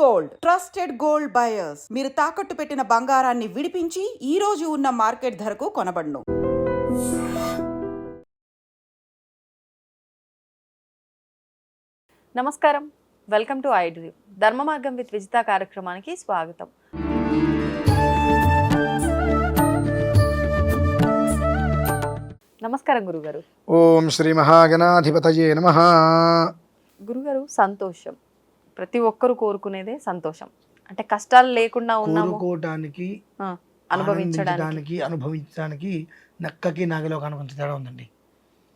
Gold trusted gold buyers మీరు తాకట్టు పెట్టిన బంగారాన్ని విడిపించి ఈ రోజు ఉన్న మార్కెట్ ధరకు కొనబడును. నమస్కారం. వెల్కమ్ టు ఐడ్రీ ధర్మ మార్గం విత్ విజిత కార్యక్రమానికి స్వాగతం. నమస్కారం గురుగారు. ఓం శ్రీ మహాగణాధిపతయే నమ. గురుగారు సంతోషం. ప్రతి ఒక్కరు కోరుకునేదే సంతోషం. అంటే కష్టాలు లేకుండా ఉన్నాము. అనుభవించడానికి. అనుభవించడానికి నక్కకి నాగలో తేడా ఉందండి.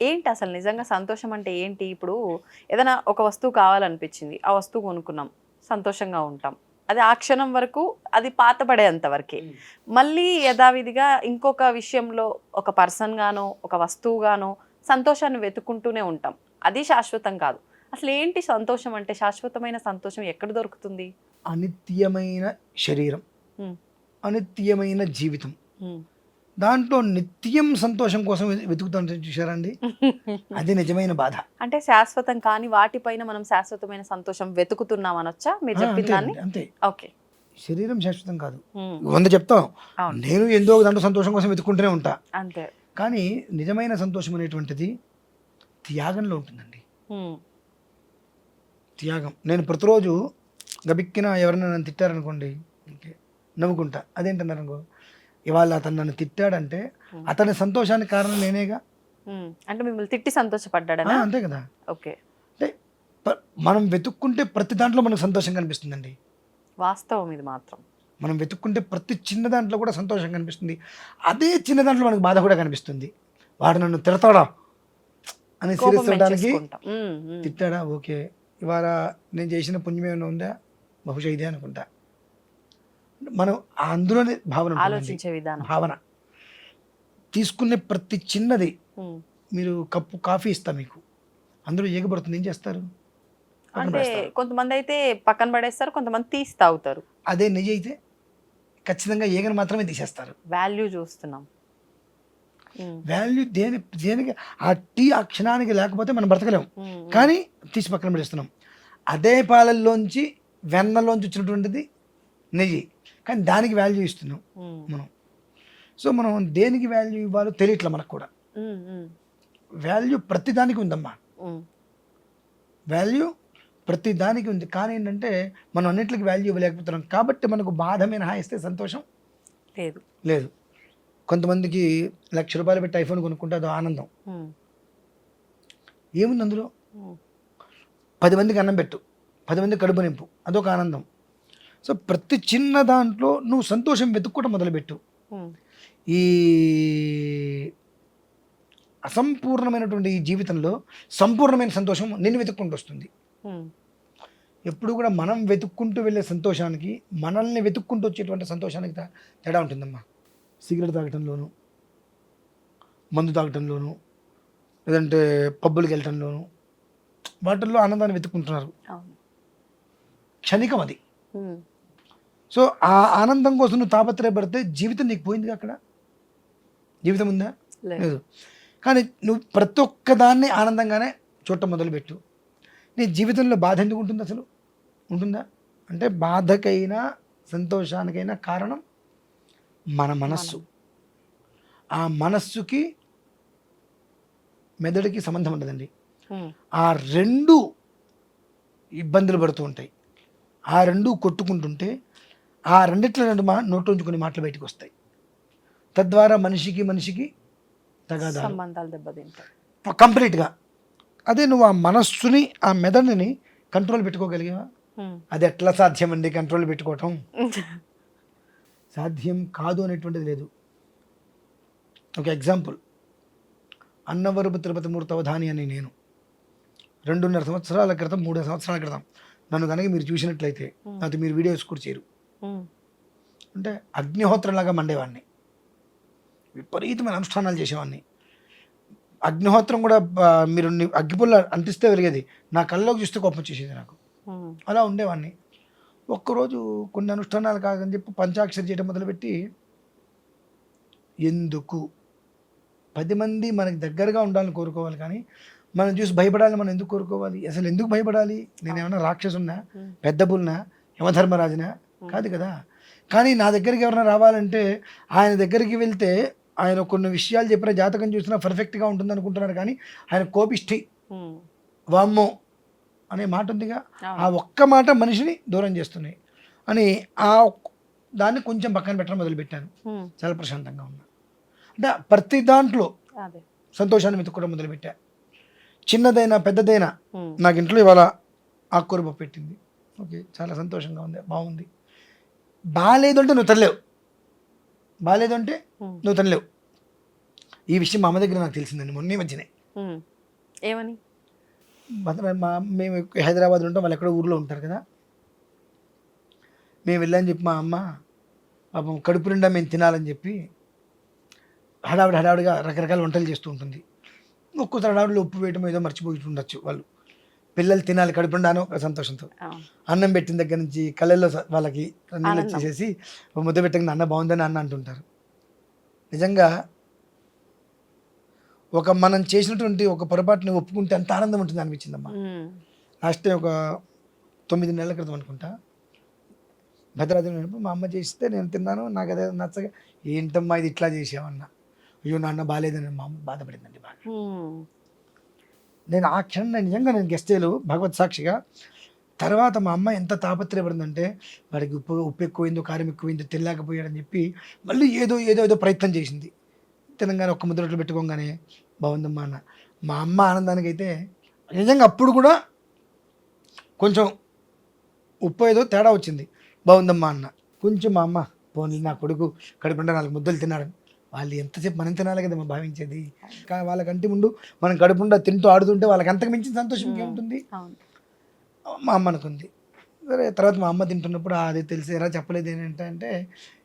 ఏంటి అసలు నిజంగా సంతోషం అంటే ఏంటి? ఇప్పుడు ఏదైనా ఒక వస్తువు కావాలనిపించింది ఆ వస్తువు కొనుక్కున్నాం సంతోషంగా ఉంటాం. అది ఆ క్షణం వరకు అది పాతపడేంత వరకే. మళ్ళీ యథావిధిగా ఇంకొక విషయంలో ఒక పర్సన్ గానో ఒక వస్తువు గానో సంతోషాన్ని వెతుకుంటూనే ఉంటాం. అది శాశ్వతం కాదు. అసలు ఏంటి సంతోషం అంటే? శాశ్వతమైన సంతోషం ఎక్కడ దొరుకుతుంది? అనిత్యమైన శరీరం. అనిత్యమైన జీవితం. దాంట్లో నిత్యం సంతోషం కోసం వెతుకుతాం చూసారండి అది నిజమైన బాధ. అంటే శాశ్వతం కాని వాటిపైన మనం శాశ్వతమైన సంతోషం వెతుకుతున్నాం అనొచ్చా? మీరు చెప్పిన అంతే దాన్ని? అండి, అంతే. ఓకే. శరీరం శాశ్వతం కాదు. వంద చెప్తాం. నేను ఒక దాంట్లో సంతోషం కోసం వెతుకుంటూనే ఉంటా? అంతే. కానీ నిజమైన సంతోషం అనేటువంటిది త్యాగంలో ఉంటుందండి. త్యాగం. నేను ప్రతిరోజు గబిక్కిన ఎవరైనా నన్ను తిట్టారనుకోండి నవ్వుకుంటా. అదేంటన్నారు అనుకో ఇవాళ అతను నన్ను తిట్టాడంటే. అతని సంతోషానికి కారణం నేనేగా. అంటే మిమ్మల్ని తిట్టి ఆ, సంతోషపడ్డాడనా అంతే కదా. ఓకే. అంటే మనం వెతుక్కుంటే ప్రతి దాంట్లో మనకు సంతోషం కనిపిస్తుందండి. వాస్తవం ఇది మాత్రం. మనం వెతుక్కుంటే ప్రతి చిన్న దాంట్లో కూడా సంతోషం కనిపిస్తుంది. అదే చిన్న దాంట్లో మనకు బాధ కూడా కనిపిస్తుంది. వాడు నన్ను తిడతాడా? అని సీరియస్. తిట్టాడా? ఓకే. ఇవాళ నేను చేసిన పుణ్యం ఏమైనా ఉందా? బహుశా ఇదే అనుకుంటా. మనం అందులోనే భావన. ఆలోచించే విధానం. భావన. తీసుకునే ప్రతి చిన్నది. మీరు కప్పు కాఫీ ఇస్తా మీకు. అందులో ఏగబడుతుంది ఏం చేస్తారు? అంటే. కొంతమంది అయితే పక్కన పడేస్తారు కొంతమంది తీసి తాగుతారు. అదే నెయ్యి అయితే ఖచ్చితంగా ఏగని మాత్రమే తీసేస్తారు. వాల్యూ చూస్తున్నాం. వాల్యూ దేని దేనికి? ఆ టీ ఆ క్షణానికి లేకపోతే మనం బ్రతకలేం. ఉమ్, ఉమ్. కానీ తీసి పక్కన పడేస్తున్నాం అదే పాలల్లోంచి వెన్నలోంచి వచ్చినటువంటిది నెయ్యి. కానీ దానికి వాల్యూ ఇస్తున్నాం మనం. సో మనం దేనికి వాల్యూ ఇవ్వాలో తెలియట్లే మనకు కూడా. వాల్యూ ప్రతి దానికి ఉందమ్మా. వాల్యూ ప్రతి దానికి ఉంది. కానీ ఏంటంటే మనం అన్నిటికి వాల్యూ ఇవ్వలేకపోతున్నాం. కాబట్టి మనకు బాధ మినహాయిస్తే సంతోషం లేదు. లేదు. కొంతమందికి లక్ష రూపాయలు పెట్టి ఐఫోన్ కొనుక్కుంటే అదో ఆనందం. ఏముంది అందులో? పది మందికి అన్నం పెట్టు పది మందికి కడుపు నింపు అదొక ఆనందం. సో ప్రతి చిన్న దాంట్లో నువ్వు సంతోషం వెతుక్కోవడం మొదలుపెట్టు. ఈ అసంపూర్ణమైనటువంటి ఈ జీవితంలో సంపూర్ణమైన సంతోషం నిన్ను వెతుక్కుంటూ వస్తుంది. ఎప్పుడు కూడా మనం వెతుక్కుంటూ వెళ్ళే సంతోషానికి మనల్ని వెతుక్కుంటూ వచ్చేటువంటి సంతోషానికి తేడా ఉంటుందమ్మా. సిగరెట్ తాగటంలోను మందు తాగటంలోను లేదంటే పబ్బులకి వెళ్ళటంలోను వాటిల్లో ఆనందాన్ని వెతుక్కుంటున్నారు. క్షణికం అది. సో ఆ ఆనందం కోసం నువ్వు తాపత్రయపడితే జీవితం నీకు పోయిందిగా అక్కడ? జీవితం ఉందా? లేదు. కానీ నువ్వు ప్రతి ఒక్క దాన్ని ఆనందంగానే చూడటం మొదలుపెట్టు. నీ జీవితంలో బాధ ఎందుకు ఉంటుంది అసలు? ఉంటుందా? అంటే బాధకైనా సంతోషానికైనా కారణం మన మనస్సు. ఆ మనస్సుకి మెదడుకి సంబంధం ఉండదండి. ఆ రెండు ఇబ్బందులు పడుతూ ఉంటాయి. ఆ రెండు కొట్టుకుంటుంటే ఆ రెండిట్లో రెండు మా నోట్లోంచి కొన్ని మాటలు బయటకు వస్తాయి. తద్వారా మనిషికి మనిషికి తగాదాలు కంప్లీట్గా. అదే నువ్వు ఆ మనస్సుని ఆ మెదడుని కంట్రోల్ పెట్టుకోగలిగావా. అది ఎట్లా సాధ్యం అండి కంట్రోల్ పెట్టుకోవటం? సాధ్యం కాదు అనేటువంటిది లేదు. ఒక ఎగ్జాంపుల్. అన్నవరపు తిరుపతి మూర్తవధాని అని నేను. రెండున్నర సంవత్సరాల క్రితం మూడు సంవత్సరాల క్రితం. నన్ను కనుక మీరు చూసినట్లయితే అది మీరు వీడియోస్ కూడా చేయరు. అంటే అగ్నిహోత్రంలాగా మండేవాడిని విపరీతమైన అనుష్ఠానాలు చేసేవాడిని అగ్నిహోత్రం కూడా మీరు అగ్గిపుల్ల అంటిస్తే వెలిగేది. నా కళ్ళలోకి చూస్తే కోపం వచ్చేసేది నాకు. అలా ఉండేవాడిని ఒక్కరోజు కొన్ని అనుష్ఠానాలు కాదని చెప్పి పంచాక్షరి చేయడం మొదలుపెట్టి ఎందుకు? పది మంది మనకి దగ్గరగా ఉండాలని కోరుకోవాలి కానీ మనం చూసి భయపడాలి మనం ఎందుకు కోరుకోవాలి? అసలు ఎందుకు భయపడాలి? నేను ఏమన్నా రాక్షసున్నా ఉమ్. పెద్ద పుల్నా యమధర్మరాజునా? కాదు కదా. కానీ నా దగ్గరికి ఎవరైనా రావాలంటే ఆయన దగ్గరికి వెళ్తే ఆయన కొన్ని విషయాలు చెప్పిన జాతకం చూసినా పర్ఫెక్ట్గా ఉంటుంది అనుకుంటున్నారు కానీ ఆయన కోపిష్టి. ఉమ్, వామ్మో అనే మాట ఉందిగా. ఆ. ఒక్క మాట మనిషిని దూరం చేస్తున్నాయి. అని ఆ దాన్ని కొంచెం పక్కన పెట్టడం మొదలుపెట్టాను. చాలా ప్రశాంతంగా ఉన్నా. అంటే ప్రతి దాంట్లో సంతోషాన్ని వెతుక్కోవడం మొదలుపెట్టా. చిన్నదైనా పెద్దదైనా నాకు ఇంట్లో ఇవాళ ఆకుకూర పప్పు పెట్టింది. ఓకే చాలా సంతోషంగా ఉంది బాగుంది. బాగాలేదు అంటే నువ్వు తనలేవు. బాగాలేదు అంటే నువ్వు తనలేవు. ఈ విషయం మా అమ్మ దగ్గర నాకు తెలిసిందండి మొన్న మధ్యనే. ఏమని? మా మేము హైదరాబాద్లో ఉంటాం వాళ్ళు ఎక్కడో ఊర్లో ఉంటారు కదా. మేము వెళ్ళని చెప్పి మా అమ్మ పాపం కడుపు నిండా మేము తినాలని చెప్పి హడావిడి హడావిడిగా రకరకాల వంటలు చేస్తూ ఉంటుంది. హడావిడిలో ఉప్పు వేయటం ఏదో మర్చిపోయి ఉండొచ్చు వాళ్ళు. పిల్లలు తినాలి కడుపు నిండాను ఒక సంతోషంతో. అన్నం పెట్టిన దగ్గర నుంచి కళ్ళల్లో వాళ్ళకి నీళ్ళు ఆనందం. వచ్చేసేసి "ఓ ముద్ద పెట్టగానే అన్న బాగుందని అన్న అంటుంటారు. నిజంగా ఒక మనం చేసినటువంటి ఒక పొరపాటుని ఒప్పుకుంటే అంత ఆనందం ఉంటుంది అనిపించిందమ్మా. లాస్ట్ టైం ఒక తొమ్మిది నెలల క్రితం అనుకుంటా. భద్రాద్రి మా అమ్మ చేస్తే నేను తిన్నాను నాకు అదే నచ్చగా ఏంటమ్మా ఇది ఇట్లా చేసావన్నా? అయ్యో నాన్న బాగాలేదని మా అమ్మ బాధపడిందండి బాగా. నేను ఆ క్షణం నేను నిజంగా నేను గెస్టేలు భగవత్ సాక్షిగా. తర్వాత మా అమ్మ ఎంత తాపత్రయపడిందంటే వాడికి ఉప్పు ఉప్పు ఎక్కువైందో కారం ఎక్కువైందో తెలియకపోయాడని చెప్పి మళ్ళీ ఏదో ఏదో ఏదో ప్రయత్నం చేసింది. తెలంగాణ ఒక్క ముద్ర రొట్టెలు పెట్టుకోగానే బాగుందమ్మా అన్న. మా అమ్మ ఆనందానికి అయితే నిజంగా అప్పుడు కూడా కొంచెం ఉప్పు ఏదో తేడా వచ్చింది. బాగుందమ్మా అన్న. కొంచెం మా అమ్మ పోనీ నా కొడుకు కడుపుండ నాలుగు ముద్దలు తిన్నాడని. వాళ్ళు ఎంతసేపు మనం తినాలి కదమ్మా భావించేది? కానీ వాళ్ళకంటి ముందు మనం కడుపుండా తింటూ ఆడుతుంటే వాళ్ళకి అంతకు మించిన సంతోషం ఇంకేముంటుంది? అవును. మా అమ్మ అనుకుంది సరే తర్వాత మా అమ్మ తింటున్నప్పుడు "ఆ, అది తెలిసేరా చెప్పలేదు ఏంటంటే అంటే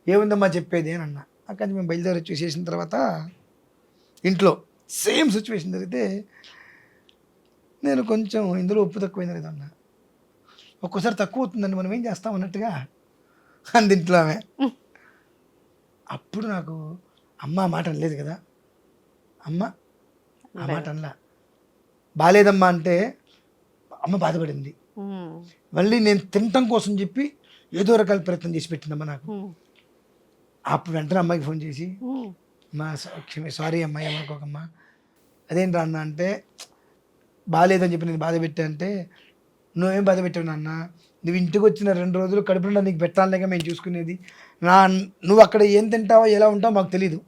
ఏముందమ్మా చెప్పేది? అని అన్న. అక్కడి మేము బయలుదేరి వచ్చి చేసిన తర్వాత ఇంట్లో సేమ్ సిచ్యువేషన్ జరిగితే నేను కొంచెం ఇందులో ఉప్పు తక్కువైంది లేదు అన్న. ఒక్కోసారి తక్కువ అవుతుందండి మనం ఏం చేస్తాం అన్నట్టుగా అంది ఇంట్లో ఆమె. అప్పుడు నాకు అమ్మ ఆ మాట అనలేదు కదా? అమ్మ ఆ మాట అనలా. బాలేదమ్మా అంటే అమ్మ బాధపడింది. మళ్ళీ నేను తినటం కోసం చెప్పి ఏదో రకాల ప్రయత్నం చేసి పెట్టిందమ్మా నాకు. అప్పుడు వెంటనే అమ్మాయికి ఫోన్ చేసి మా సారీ అమ్మాయి ఏమనుకోకమ్మా అదేంటి అన్న అంటే బాగాలేదని చెప్పి నేను బాధ పెట్టా అంటే నువ్వేం బాధ పెట్టావు నాన్న. నువ్వు ఇంటికి వచ్చిన రెండు రోజులు కడుపు నీకు పెట్టాలేక మేము చూసుకునేది. నా నువ్వు అక్కడ ఏం తింటావో ఎలా ఉంటావో మాకు తెలియదు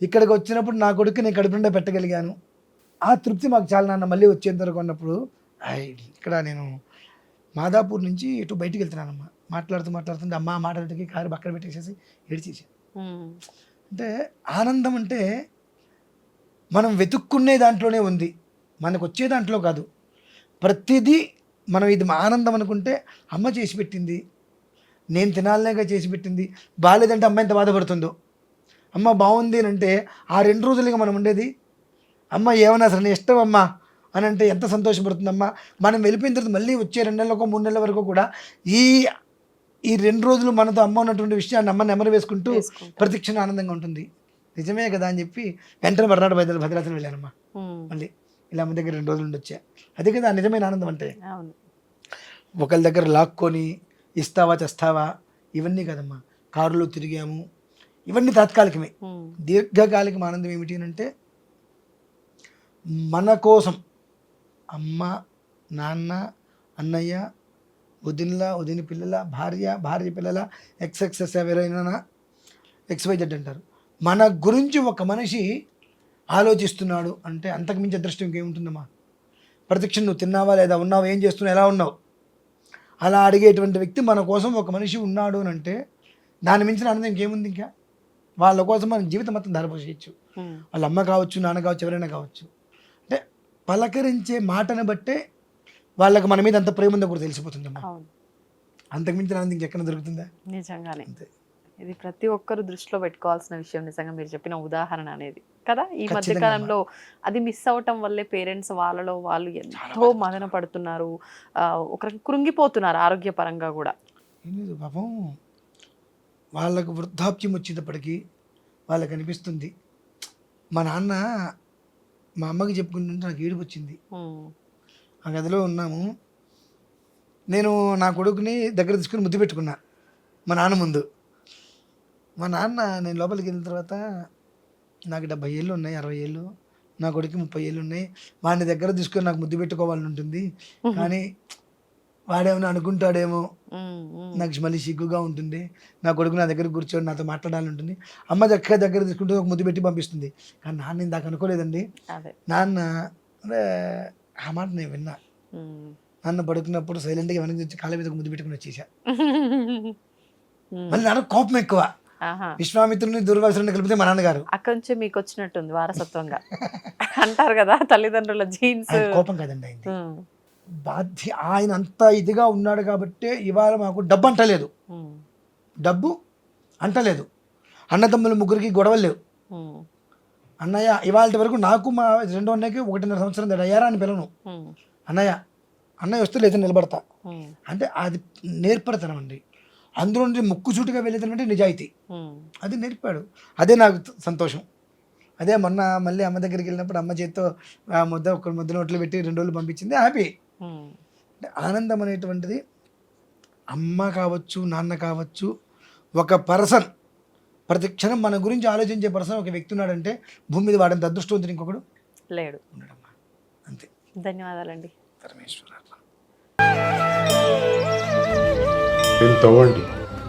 ఇక్కడికి వచ్చినప్పుడు నా కొడుకు నేను కడుపు నిండా పెట్టగలిగాను. ఆ తృప్తి మాకు చాలా నాన్న మళ్ళీ వచ్చేంత వరకు ఉన్నప్పుడు "ఐ, ఇక్కడ నేను మాదాపూర్ నుంచి ఇటు బయటికి వెళ్తున్నానమ్మా. మాట్లాడుతూ మాట్లాడుతుంది అమ్మ మాటలకి కారు పక్కన పెట్టేసేసి ఏడ్చేసి. ఉమ్, అంటే ఆనందం అంటే మనం వెతుక్కునే దాంట్లోనే ఉంది. మనకు వచ్చే దాంట్లో కాదు. ప్రతిదీ మనం ఇది ఆనందం అనుకుంటే అమ్మ చేసి పెట్టింది. నేను తినాలనేగా చేసి పెట్టింది. బాగాలేదంటే అమ్మ ఎంత బాధపడుతుందో. అమ్మ బాగుంది అని అంటే ఆ రెండు రోజులుగా మనం ఉండేది. అమ్మ ఏమన్నా సరే నీ ఇష్టం అమ్మా అని అంటే ఎంత సంతోషపడుతుందమ్మా. మనం వెళ్ళిపోయిన తర్వాత మళ్ళీ వచ్చే రెండు నెలలకు మూడు నెలల వరకు కూడా ఈ ఈ రెండు రోజులు మనతో అమ్మ ఉన్నటువంటి విషయాన్ని అమ్మ నెమరు వేసుకుంటూ వేసుకుంటా. ప్రతి క్షణం ఆనందంగా ఉంటుంది. నిజమే కదా అని చెప్పి వెంటనే మర్నాడు బయలు భద్రాచలం వెళ్ళానమ్మా. మళ్ళీ ఇలా అమ్మ దగ్గర రెండు రోజులు ఉండొచ్చా. అదే కదా నిజమైన ఆనందం అంటే. ఒకరి దగ్గర లాక్కొని ఇస్తావా తెస్తావా ఇవన్నీ కదమ్మా. కారులో తిరిగాము ఇవన్నీ తాత్కాలికమే. దీర్ఘకాలిక ఆనందం ఏమిటి అంటే మన కోసం అమ్మ నాన్న అన్నయ్య వదినల వదిన పిల్లల భార్య భార్య పిల్లల ఎక్స్ఎక్సెస్ ఎవరైనా ఎక్స్వైజెడ్ అంటారు. మన గురించి ఒక మనిషి ఆలోచిస్తున్నాడు అంటే అంతకు మించి అదృష్టం ఇంకేముంటుందమ్మా? ప్రతిక్షణం నువ్వు తిన్నావా లేదా ఉన్నావా? ఏం చేస్తున్నావు? ఎలా ఉన్నావు? అలా అడిగేటువంటి వ్యక్తి మన కోసం ఒక మనిషి ఉన్నాడు అని అంటే దాని మించిన ఆనందం ఇంకేముంది ఇంకా? వాళ్ళ కోసం మనం జీవితం మొత్తం ధరపోసేయచ్చు ఉమ్, వాళ్ళ అమ్మ కావచ్చు నాన్న కావచ్చు ఎవరైనా కావచ్చు. అంటే పలకరించే మాటను బట్టే వాళ్ళకి మన మీద అంత ప్రేమ ఉందో కూడా తెలిసిపోతుందమ్మా. అవును. అంతకు మించిన ఆనందం ఇంకెక్కడ దొరుకుతుందా? నిజంగానే. ఇది ప్రతి ఒక్కరు దృష్టిలో పెట్టుకోవాల్సిన విషయం నిజంగా మీరు చెప్పిన ఉదాహరణ అనేది. కదా? ఈ మధ్య కాలంలో అది మిస్ అవటం వల్లే పేరెంట్స్ వాళ్ళలో వాళ్ళు ఎంతో మదన పడుతున్నారు ఆ, ఒక కృంగిపోతున్నారు ఆరోగ్యపరంగా కూడా. పాపం వాళ్ళకు వృద్ధాప్యం వచ్చేటప్పటికి వాళ్ళకి అనిపిస్తుంది. మా నాన్న మా అమ్మకి చెప్పుకుంటుంటే నాకు ఏడుపు వచ్చింది. ఆ గదిలో ఉన్నాము. నేను నా కొడుకుని దగ్గర తీసుకుని ముద్దు పెట్టుకున్నా మా నాన్న ముందు. మా నాన్న నేను లోపలికి వెళ్ళిన తర్వాత నాకు డెబ్బై ఏళ్ళు ఉన్నాయి అరవై ఏళ్ళు. నా కొడుకు ముప్పై ఏళ్ళు ఉన్నాయి. వాడిని దగ్గర తీసుకొని నాకు ముద్దు పెట్టుకోవాలని ఉంటుంది. కానీ వాడేమైనా అనుకుంటాడేమో. నాకు మళ్ళీ సిగ్గుగా ఉంటుంది. నా కొడుకు నా దగ్గర కూర్చొని నాతో మాట్లాడాలని ఉంటుంది. అమ్మ దగ్గర దగ్గర తీసుకుంటే ఒక ముద్దు పెట్టి పంపిస్తుంది. కానీ నాన్న ఇందాక అనుకోలేదండి. అదే. నాన్న అంటే ఆ మాట నేను విన్నా. నాన్న పడుకున్నప్పుడు సైలెంట్గా వెనక్కి వచ్చి కాళ్ళ మీద ముద్దు పెట్టుకుని వచ్చేసా. మళ్ళీ నాన్న కోపం ఎక్కువ. విశ్వామిత్రుని దుర్వాసుని కలిపితే మా నాన్నగారు. అక్కడి నుంచి మీకు వచ్చినట్టుంది వారసత్వంగా. అంటారు కదా తల్లిదండ్రుల జీన్స్. కోపం కాదండి ఆయన బాధ్య ఆయన అంత ఇదిగా ఉన్నాడు కాబట్టే ఇవాళ మాకు డబ్బు అంటలేదు. డబ్బు అంటలేదు. అన్నదమ్ముల ముగ్గురికి గొడవలు లేవు. అన్నయ్య ఇవాళ వరకు నాకు మా రెండో అన్నయ్యకి ఒకటిన్నర సంవత్సరం తేడా అని పిలను అన్నయ్య అన్నయ్య వస్తే లేదా నిలబడతా. అంటే అది నేర్పడతనం అండి. అందులో నుండి ముక్కు సూటిగా వెళ్ళేదనం అంటే నిజాయితీ. అది నేర్పాడు. అదే నాకు సంతోషం. అదే మొన్న మళ్ళీ అమ్మ దగ్గరికి వెళ్ళినప్పుడు అమ్మ చేత్తో ముద్ద ఒక ముద్ద నోట్లో పెట్టి రెండు రోజులు పంపించింది హ్యాపీ. అంటే ఆనందం అనేటువంటిది అమ్మ కావచ్చు నాన్న కావచ్చు ఒక పర్సన్. ప్రతి క్షణం మన గురించి ఆలోచించే పర్సన్ ఒక వ్యక్తి ఉన్నాడంటే భూమి మీద వాడంత అదృష్టవంతుడు ఇంకొకడు లేడు. ఉండడమ్మా. అంతే. ధన్యవాదాలండి. పరమేశ్వర తవ్వండి